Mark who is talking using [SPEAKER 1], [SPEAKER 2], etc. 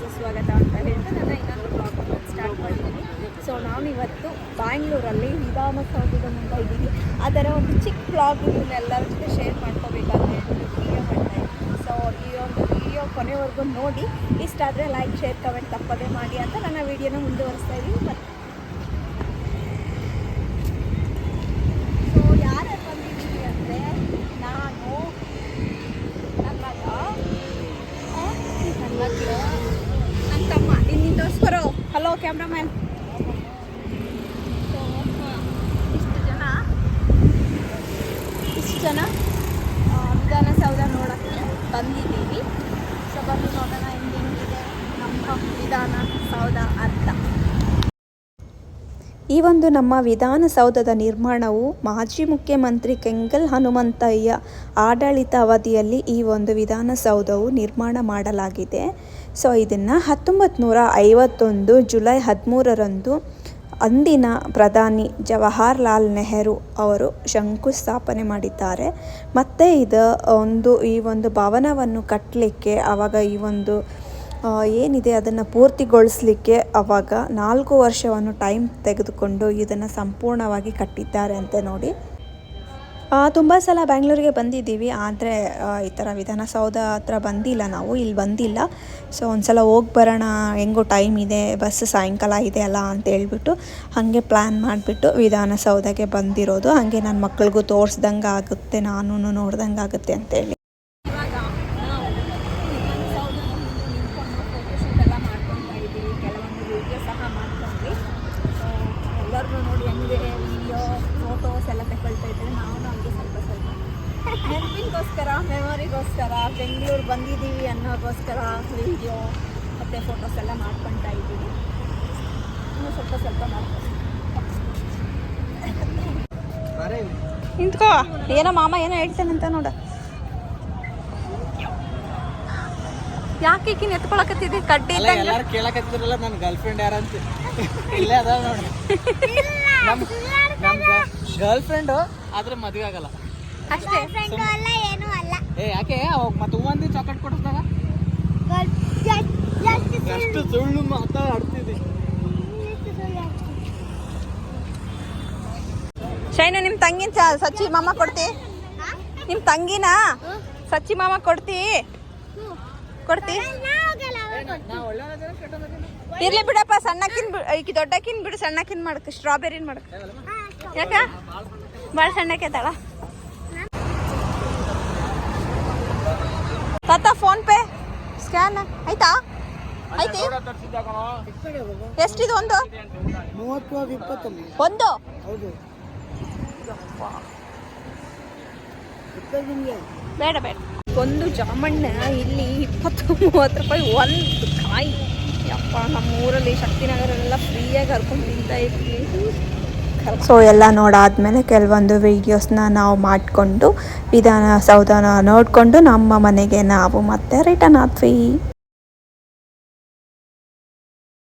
[SPEAKER 1] ಸುಸ್ವಾಗತ ಅಂತ ಹೇಳ್ತಾ ನನ್ನ ಇನ್ನೊಂದು ಬ್ಲಾಗ್ ಸ್ಟಾರ್ಟ್ ಮಾಡಿದ್ದೀನಿ ಸೊ ನಾನಿವತ್ತು ಬ್ಯಾಂಗ್ಳೂರಲ್ಲಿ ವಿಧಾನಸೌಧದ ಮುಂದೆ ಇದ್ದೀನಿ. ಥರ ಒಂದು ಚಿಕ್ಕ ಬ್ಲಾಗ್ ಎಲ್ಲರ ಜೊತೆ ಶೇರ್ ಮಾಡ್ಕೋಬೇಕಂತ ಹೇಳ್ಬಿಟ್ಟು ವಿಡಿಯೋ ಮಾಡ್ತಾ ಇದ್ದೀನಿ. ಸೊ ಈ ಒಂದು ವಿಡಿಯೋ ಕೊನೆವರೆಗೂ ನೋಡಿ. ಇಷ್ಟ ಆದರೆ ಲೈಕ್ ಶೇರ್ ಕಮೆಂಟ್ ತಪ್ಪದೇ ಮಾಡಿ ಅಂತ ನನ್ನ ವಿಡಿಯೋನ ಮುಂದುವರಿಸ್ತಾ ಇದ್ದೀನಿ. ಮತ್ತು ಸೊ ಯಾರು ಬಂದಿದ್ದೀವಿ ಅಂದರೆ ನಾನು ನನ್ನ ಮಗ ಆ, ನನ್ನ ಮಗಳು ನನ್ನ ತಮ್ಮ ಇಲ್ಲಿ ಬರೋ ಹಲೋ ಕ್ಯಾಮ್ರಾಮ್ಯಾನ್ ಇಷ್ಟು ಜನ? ಇಷ್ಟು ಜನ? ವಿಧಾನಸೌಧ ನೋಡೋಕ್ಕೆ ಬಂದಿದ್ದೀವಿ. ಸೊ ಬಂದು ನೋಡೋಣ ಹೆಂಗಿದೆ ನಮ್ಮ ವಿಧಾನಸೌಧ ಅಂತ.
[SPEAKER 2] ಈ ಒಂದು ನಮ್ಮ ವಿಧಾನಸೌಧದ ನಿರ್ಮಾಣವು ಮಾಜಿ ಮುಖ್ಯಮಂತ್ರಿ ಕೆಂಗಲ್ ಹನುಮಂತಯ್ಯ ಆಡಳಿತ ಅವಧಿಯಲ್ಲಿ ಈ ಒಂದು ವಿಧಾನಸೌಧವು ನಿರ್ಮಾಣ ಮಾಡಲಾಗಿದೆ. ಸೊ, ಇದನ್ನು ಹತ್ತೊಂಬತ್ತು ನೂರ ಐವತ್ತೊಂದು ಜುಲೈ ಹದಿಮೂರರಂದು ಅಂದಿನ ಪ್ರಧಾನಿ ಜವಾಹರ್ಲಾಲ್ ನೆಹರು ಅವರು ಶಂಕುಸ್ಥಾಪನೆ ಮಾಡಿದ್ದಾರೆ. ಮತ್ತು ಇದು ಒಂದು, ಈ ಒಂದು ಭವನವನ್ನು ಕಟ್ಟಲಿಕ್ಕೆ ಆವಾಗ ಈ ಒಂದು ಏನಿದೆ ಅದನ್ನು ಪೂರ್ತಿಗೊಳಿಸಲಿಕ್ಕೆ ಅವಾಗ ನಾಲ್ಕು ವರ್ಷವನ್ನು ಟೈಮ್ ತೆಗೆದುಕೊಂಡು ಇದನ್ನು ಸಂಪೂರ್ಣವಾಗಿ ಕಟ್ಟಿದ್ದಾರೆ ಅಂತ ನೋಡಿ. ತುಂಬ ಸಲ ಬ್ಯಾಂಗ್ಳೂರಿಗೆ ಬಂದಿದ್ದೀವಿ, ಆದರೆ ಈ ಥರ ವಿಧಾನಸೌಧ ಹತ್ರ ಬಂದಿಲ್ಲ ನಾವು, ಇಲ್ಲಿ ಬಂದಿಲ್ಲ. ಸೊ ಒಂದು ಸಲ ಹೋಗಿ ಬರೋಣ, ಹೆಂಗೋ ಟೈಮ್ ಇದೆ ಬಸ್ ಸಾಯಂಕಾಲ ಇದೆ ಅಲ್ಲ ಅಂತ ಹೇಳ್ಬಿಟ್ಟು, ಹಾಗೆ ಪ್ಲ್ಯಾನ್ ಮಾಡಿಬಿಟ್ಟು ವಿಧಾನಸೌಧಕ್ಕೆ ಬಂದಿರೋದು. ಹಾಗೆ ನನ್ನ ಮಕ್ಳಿಗೂ ತೋರಿಸ್ದಂಗೆ ಆಗುತ್ತೆ ನಾನು ನೋಡ್ದಂಗೆ ಆಗುತ್ತೆ ಅಂತೇಳಿ
[SPEAKER 1] ಇವಾಗ ನಾವು ವಿಧಾನಸೌಧದ ಮುಂದೆ ನಿಂತ್ಕೊಂಡು ಫೋಟೋಶೂಟ್ ಎಲ್ಲ ಮಾಡ್ಕೊತಾ ಇದ್ದೀವಿ ಕೆಲವೊಂದು ವಿಡಿಯೋ ಸಹ ಮಾಡ್ಕೊಂಡ್ವಿ ಸೊ ಎಲ್ಲರೂ ನೋಡಿ ಹೆಂಗೆ ವಿಡಿಯೋ ಫೋಟೋಸ್ ಎಲ್ಲ ತಗೊಳ್ತಾ ಇದ್ದಾರೆ ನಾವು ಹಂಗೆ ಸ್ವಲ್ಪ ಸ್ವಲ್ಪ ನೆನಪಿಗೋಸ್ಕರ ಮೆಮೊರಿಗೋಸ್ಕರ ಬೆಂಗಳೂರು ಬಂದಿದ್ದೀವಿ ಅನ್ನೋಗೋಸ್ಕರ ವಿಡಿಯೋ ಮತ್ತು ಫೋಟೋಸ್ ಎಲ್ಲ ಮಾಡ್ಕೊತಾ ಇದ್ದೀವಿ. ಇನ್ನು ಸ್ವಲ್ಪ ಸ್ವಲ್ಪ ಮಾಡ್ಕೊಂಡು ನಿಂತ್ಕೋ. ಏನೋ ಮಾಮ ಏನೋ ಹೇಳ್ತಾನಂತ ನೋಡ. ಯಾಕೆ ಈಕಿನ ಎತ್ಕೊಳಕತ್ತಿದ್ದೆ ಕಡ್ಡಿ
[SPEAKER 3] ಎಲ್ಲಾರು ಕೇಳಕತ್ತಿದ್ರಲ್ಲ ನನ್ನ ಗರ್ಲ್ ಫ್ರೆಂಡ್ ಯಾರಂತ. ಇಲ್ಲೇ ಅದ ನೋಡಿ. ನಮ್ ನಮ್ ಗರ್ಲ್ ಫ್ರೆಂಡ್ ಆದ್ರೆ ಮದ್ವೆ ಆಗಲ್ಲ.
[SPEAKER 1] ಅಷ್ಟೇ.
[SPEAKER 3] ಏ ಯಾಕೆ? ಅವಾಗ ಮತ್ತೆ ಹೂವಂದಿ ಚಾಕ್ಲೇಟ್ ಕೊಡಿಸ್ದಾಗ? ಎಷ್ಟು ಸುಳ್ಳು ಮಾತಾಡ್ತಿದ್ದಿ
[SPEAKER 1] ಶೈನು ನಿಮ್ಮ ತಂಗಿನ ಚ- ಸಚ್ಚಿ ಮಾಮ ಕೊಡ್ತಿ? ನಿಮ್ಮ ತಂಗಿನ? ಸಚ್ಚಿ ಮಾಮ ಕೊಡ್ತಿ? ಕೊಡ್ತಿ? ಇರ್ಲಿ ಬಿಡಪ್ಪ ಸಣ್ಣಕ್ಕಿನ್ ಬಿಡು ಈಕಿ ದೊಡ್ಡಕ್ಕಿನ್ ಬಿಡು ಸಣ್ಣಕ್ಕಿನ್ ಮಾಡಕ್ ಸ್ಟ್ರಾಬೆರಿನ್ ಮಾಡಕ್. ಯಾಕ? ಭಾಳ ಸಣ್ಣಕ್ಕೆ ಅದಾಳ ತಾತ ಫೋನ್ ಪೇ? ಸ್ಕ್ಯಾನ್ ಆಯ್ತಾ? ಐತಿ ಎಷ್ಟಿದು ಒಂದು? ಒಂದು? ಬೇಡ ಬೇಡ. ಒಂದು ಜಾಮಣ್ಣ, ಇಲ್ಲಿ ಇಪ್ಪತ್ತು ಮೂವತ್ತು ರೂಪಾಯಿ, ಒಂದು ಕಾಯಿ. ಯಪ್ಪ ನಮ್ಮ ಊರಲ್ಲಿ ಶಕ್ತಿನಗರಲ್ಲೆಲ್ಲ ಫ್ರೀಯಾಗಿ ಹರ್ಕೊಂಡು ತಿಂತಾ ಇದ್ವಿ.
[SPEAKER 2] ಸೊ ಎಲ್ಲ ನೋಡಾದಮೇಲೆ ಕೆಲವೊಂದು ವೀಡಿಯೋಸ್ನ ನಾವು ಮಾಡಿಕೊಂಡು ವಿಧಾನಸೌಧನ ನೋಡಿಕೊಂಡು ನಮ್ಮ ಮನೆಗೆ ನಾವು ಮತ್ತೆ ರಿಟರ್ನ್ ಆದ್ವಿ.